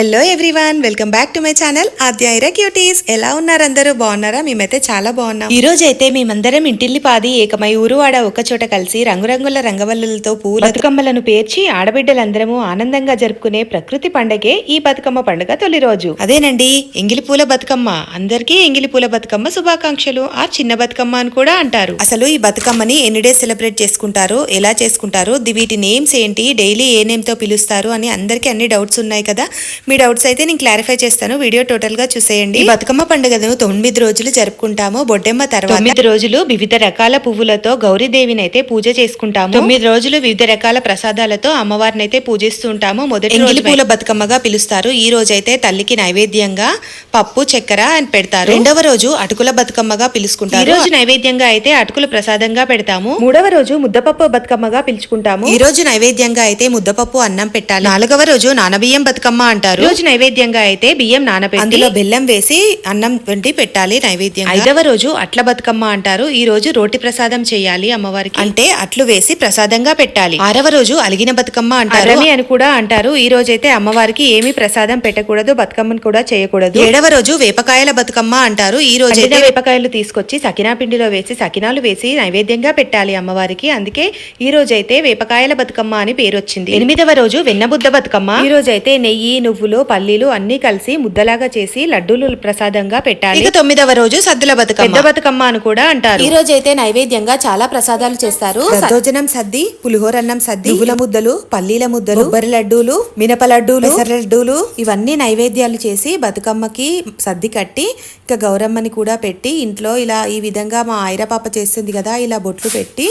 Hello everyone welcome back to my channel ఆద్యాయిరా cuties ఎలా ఉన్నారు అందరూ? బాగున్నారా? మేమైతే చాలా బాగున్నాం. ఈ రోజు అయితే మేమందరం ఇంటిల్లి పాది ఏకమై ఊరువాడ ఒక చోట కలిసి రంగురంగుల రంగవల్లులతో పూల బతుకమ్మలను పేర్చి ఆడబిడ్డలందరము ఆనందంగా జరుపుకునే ప్రకృతి పండగే ఈ బతుకమ్మ పండుగ తొలి రోజు. అదేనండి ఎంగిలి పూల బతుకమ్మ. అందరికీ ఎంగిలి పూల బతుకమ్మ శుభాకాంక్షలు. ఆ చిన్న బతుకమ్మ అని కూడా అంటారు. అసలు ఈ బతుకమ్మని ఎన్ని డేస్ సెలబ్రేట్ చేసుకుంటారు? ఎలా చేసుకుంటారు? ది- వీటి నేమ్స్ ఏంటి? డైలీ ఏ నేమ్తో పిలుస్తారు? అని అందరికీ అన్ని డౌట్స్ ఉన్నాయి కదా. మీ డౌట్స్ అయితే నేను క్లారిఫై చేస్తాను. వీడియో టోటల్గా చూసేయండి. బతుకమ్మ పండుగను తొమ్మిది రోజులు జరుపుకుంటాము. బొడ్డెమ్మ తర్వాత తొమ్మిది రోజులు వివిధ రకాల పువ్వులతో గౌరీదేవిని అయితే పూజ చేసుకుంటాము. తొమ్మిది రోజులు వివిధ రకాల ప్రసాదాలతో అమ్మవారిని అయితే పూజిస్తూ ఉంటాము. మొదటి ఎంగిలి పూల బతుకమ్మగా పిలుస్తారు. ఈ రోజు అయితే తల్లికి నైవేద్యంగా పప్పు చక్కెర అని పెడతారు. రెండవ రోజు అటుకుల బతుకమ్మగా పిలుచుకుంటారు. ఈ రోజు నైవేద్యంగా అయితే అటుకుల ప్రసాదంగా పెడతాము. మూడవ రోజు ముద్దపప్పు బతుకమ్మగా పిలుచుకుంటాము. ఈ రోజు నైవేద్యంగా అయితే ముద్దపప్పు అన్నం పెట్టాలి. నాలుగవ రోజు నానబియ్యం బతుకమ్మ అంటారు. రోజు నైవేద్యంగా అయితే బియ్యం నానబెట్టి అందులో బెల్లం వేసి అన్నం వండి పెట్టాలి నైవేద్యం ఐదవ రోజు అట్ల బతుకమ్మ అంటారు. ఈ రోజు రోటి ప్రసాదం చేయాలి అమ్మవారికి. అంటే అట్లు వేసి ప్రసాదంగా పెట్టాలి. ఆరవ రోజు అలిగిన బతుకమ్మ అంటారు. అని కూడా అంటారు. ఈ రోజు అయితే అమ్మవారికి ఏమీ ప్రసాదం పెట్టకూడదు బతుకమ్మను కూడా చేయకూడదు. ఏడవ రోజు వేపకాయల బతుకమ్మ అంటారు. ఈ రోజు అయితే వేపకాయలు తీసుకొచ్చి సకినా పిండిలో వేసి సకినాలు వేసి నైవేద్యంగా పెట్టాలి అమ్మవారికి. అందుకే ఈ రోజు అయితే వేపకాయల బతుకమ్మ అని పేరు వచ్చింది ఎనిమిదవ రోజు వెన్నబుద్ధ బతుకమ్మ. ఈ రోజు అయితే నెయ్యి నువ్వులు పల్లీలు అన్ని కలిసి ముద్దలాగా చేసి లడ్డూలు ప్రసాదంగా పెట్టాలి. ఇక తొమ్మిదవ రోజు సద్దుల బతుకమ్మ. పెద్ద బతుకమ్మ అని కూడా అంటారు. ఈ రోజు అయితే నైవేద్యంగా చాలా ప్రసాదాలు చేస్తారు. దద్దోజనం సద్ది పులిహోరన్నం సద్ది నువ్వుల ముద్దలు పల్లీల ముద్దలు కొబ్బరి లడ్డూలు మినప లడ్డూలు లడ్డూలు ఇవన్నీ నైవేద్యాలు చేసి బతుకమ్మకి సద్ది కట్టి ఇక గౌరమ్మని కూడా పెట్టి ఇంట్లో ఇలా ఈ విధంగా మా ఐర పాప చేస్తుంది కదా ఇలా బొట్లు పెట్టి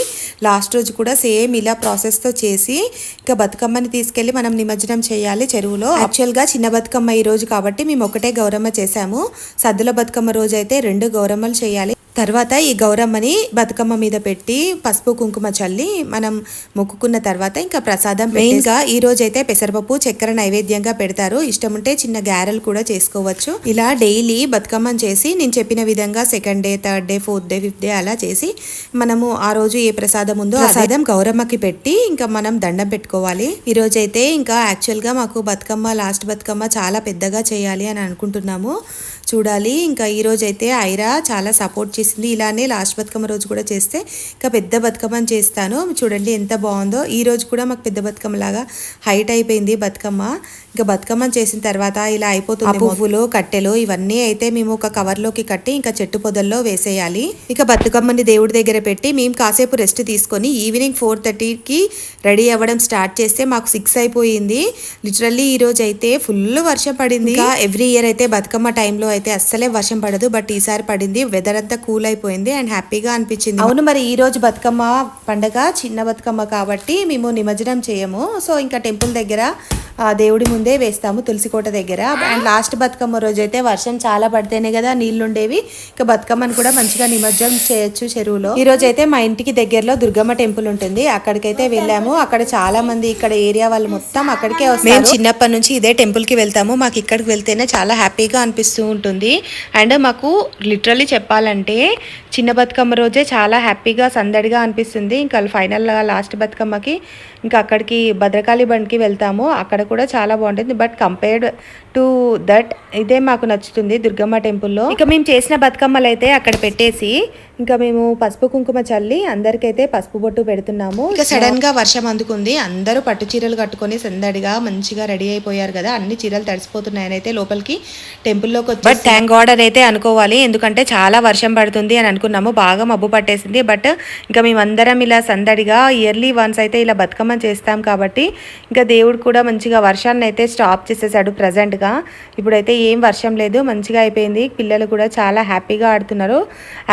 లాస్ట్ రోజు కూడా సేమ్ ఇలా ప్రాసెస్తో చేసి ఇక బతుకమ్మని తీసుకెళ్ళి మనం నిమజ్జనం చేయాలి చెరువులో. యాక్చువల్ గా చిన్న బతుకమ్మ ఈ రోజు కాబట్టి మేము ఒకటే గౌరమ్మ చేశాము. సద్దుల బతుకమ్మ రోజు అయితే రెండు గౌరమ్మలు చేయాలి. తర్వాత ఈ గౌరమ్మని బతుకమ్మ మీద పెట్టి పసుపు కుంకుమ చల్లి మనం మొక్కుకున్న తర్వాత ఇంకా ప్రసాదం మెయిన్గా ఈ రోజు అయితే పెసరపప్పు చక్కెర నైవేద్యంగా పెడతారు. ఇష్టం ఉంటే చిన్న గారెలు కూడా చేసుకోవచ్చు. ఇలా డైలీ బతుకమ్మని చేసి నేను చెప్పిన విధంగా second day third day fourth day fifth day అలా చేసి మనము ఆ రోజు ఏ ప్రసాదం ఉందో ఆ ప్రసాదం గౌరమ్మకి పెట్టి ఇంకా మనం దండం పెట్టుకోవాలి. ఈ రోజు అయితే ఇంకా యాక్చువల్గా మాకు బతుకమ్మ లాస్ట్ బతుకమ్మ చాలా పెద్దగా చేయాలి అని అనుకుంటున్నాము. చూడాలి. ఇంకా ఈ రోజు అయితే ఐరా చాలా సపోర్ట్ చేసింది. ఇలానే లాస్ట్ బతుకమ్మ రోజు కూడా చేస్తే ఇంకా పెద్ద బతుకమ్మని చేస్తాను. చూడండి ఎంత బాగుందో. ఈ రోజు కూడా మాకు పెద్ద బతుకమ్మ లాగా హైట్ అయిపోయింది బతుకమ్మ. ఇంకా బతుకమ్మని చేసిన తర్వాత ఇలా అయిపోతుంది పువ్వులు కట్టెలు ఇవన్నీ అయితే మేము ఒక కవర్లోకి కట్టి ఇంకా చెట్టు పొదల్లో వేసేయాలి. ఇక బతుకమ్మని దేవుడి దగ్గర పెట్టి మేము కాసేపు రెస్ట్ తీసుకొని ఈవినింగ్ ఫోర్ థర్టీకి రెడీ అవ్వడం స్టార్ట్ చేస్తే మాకు సిక్స్ అయిపోయింది. లిటరల్లీ ఈ రోజు అయితే ఫుల్ వర్షం పడింది. ఎవ్రీ ఇయర్ అయితే బతుకమ్మ టైంలో అయితే అస్సలే వర్షం పడదు. బట్ ఈసారి పడింది. వెదర్ అంతా కూల్ అయిపోయింది అండ్ హ్యాపీగా అనిపించింది. అవును మరి ఈ రోజు బతుకమ్మ పండగ చిన్న బతుకమ్మ కాబట్టి మేము నిమజ్జనం చేయము. సో ఇంకా టెంపుల్ దగ్గర దేవుడి ముందే వేస్తాము తులసికోట దగ్గర. అండ్ లాస్ట్ బతుకమ్మ రోజు అయితే వర్షం చాలా పడితేనే కదా నీళ్ళు ఉండేవి ఇక బతుకమ్మను కూడా మంచిగా నిమజ్జనం చేయొచ్చు చెరువులో. ఈ రోజు అయితే మా ఇంటికి దగ్గరలో దుర్గమ్మ టెంపుల్ ఉంటుంది. అక్కడికైతే వెళ్ళాము. అక్కడ చాలా మంది ఇక్కడ ఏరియా వాళ్ళు మొత్తం అక్కడికే మేము చిన్నప్పటి నుంచి ఇదే టెంపుల్కి వెళ్తాము. మాకు ఇక్కడికి వెళ్తేనే చాలా హ్యాపీగా అనిపిస్తూ ఉంటుంది. అండ్ మాకు లిటరలీ చెప్పాలంటే చిన్న బతుకమ్మ రోజే చాలా హ్యాపీగా సందడిగా అనిపిస్తుంది. ఇంకా ఫైనల్గా లాస్ట్ బతుకమ్మకి ఇంకా అక్కడికి భద్రకాళి బండ్కి వెళ్తాము. అక్కడ కూడా చాలా బాగుంటుంది. బట్ కంపేర్డ్ టు దట్ ఇదే మాకు నచ్చుతుంది దుర్గమ్మ టెంపుల్లో. ఇక మేము చేసిన బతుకమ్మలు అయితే అక్కడ పెట్టేసి ఇంకా మేము పసుపు కుంకుమ చల్లి అందరికైతే పసుపు బొట్టు పెడుతున్నాము. ఇక సడన్గా వర్షం అందుకుంది. అందరూ పట్టు చీరలు కట్టుకొని సందడిగా మంచిగా రెడీ అయిపోయారు కదా. అన్ని చీరలు తడిసిపోతున్నాయని అయితే లోపలికి టెంపుల్లోకి వచ్చి బట్ థ్యాంక్ గాడ్ అని అయితే అనుకోవాలి. ఎందుకంటే చాలా వర్షం పడుతుంది అని అనుకున్నాము. బాగా మబ్బు పట్టేసింది. బట్ ఇంకా మేమందరం ఇలా సందడిగా ఇయర్లీ వన్స్ అయితే ఇలా బతుకమ్మ చేస్తాం కాబట్టి ఇంకా దేవుడు కూడా మంచిగా వర్షాన్ని అయితే స్టాప్ చేసేసాడు ప్రజెంట్గా ఇప్పుడైతే ఏం వర్షం లేదు. మంచిగా అయిపోయింది. పిల్లలు కూడా చాలా హ్యాపీగా ఆడుతున్నారు.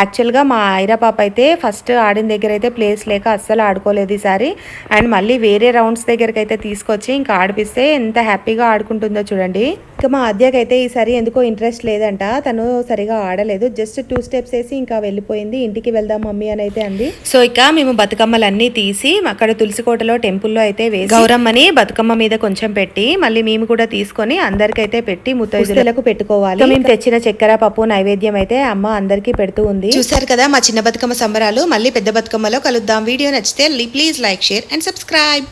యాక్చువల్గా మా ఐరా పాప అయితే ఫస్ట్ ఆడిన దగ్గర అయితే ప్లేస్ లేక అస్సలు ఆడుకోలేదు ఈసారి అండ్ మళ్ళీ వేరే రౌండ్స్ దగ్గరికి అయితే తీసుకొచ్చి ఇంకా ఆడిపిస్తే ఎంత హ్యాపీగా ఆడుకుంటుందో చూడండి. ఇంకా మా అద్యకి అయితే ఈసారి ఎందుకో ఇంట్రెస్ట్ లేదంట. తను సరిగా ఆడలేదు. జస్ట్ టూ స్టెప్స్ వేసి ఇంకా వెళ్ళిపోయింది. ఇంటికి వెళ్దాం మమ్మీ అని అయితే అంది. సో ఇక మేము బతుకమ్మలన్నీ తీసి అక్కడ తులసికోటలో టెంపుల్లో అయితే వేసి గౌరమ్మని బతుకమ్మ మీద కొంచెం పెట్టి మళ్ళీ మేము కూడా తీసుకొని అందరికైతే పెట్టి ముత్తైదులకు పెట్టుకోవాలి. మేము తెచ్చిన చక్కెర పప్పు నైవేద్యం అయితే అమ్మ అందరికీ పెడుతూ ఉంది. చూసారు కదా మా చిన్న బతుకమ్మ సంబరాలు? మళ్ళీ పెద్ద బతుకమ్మలో కలుద్దాం. వీడియో నచ్చితే please like share and subscribe.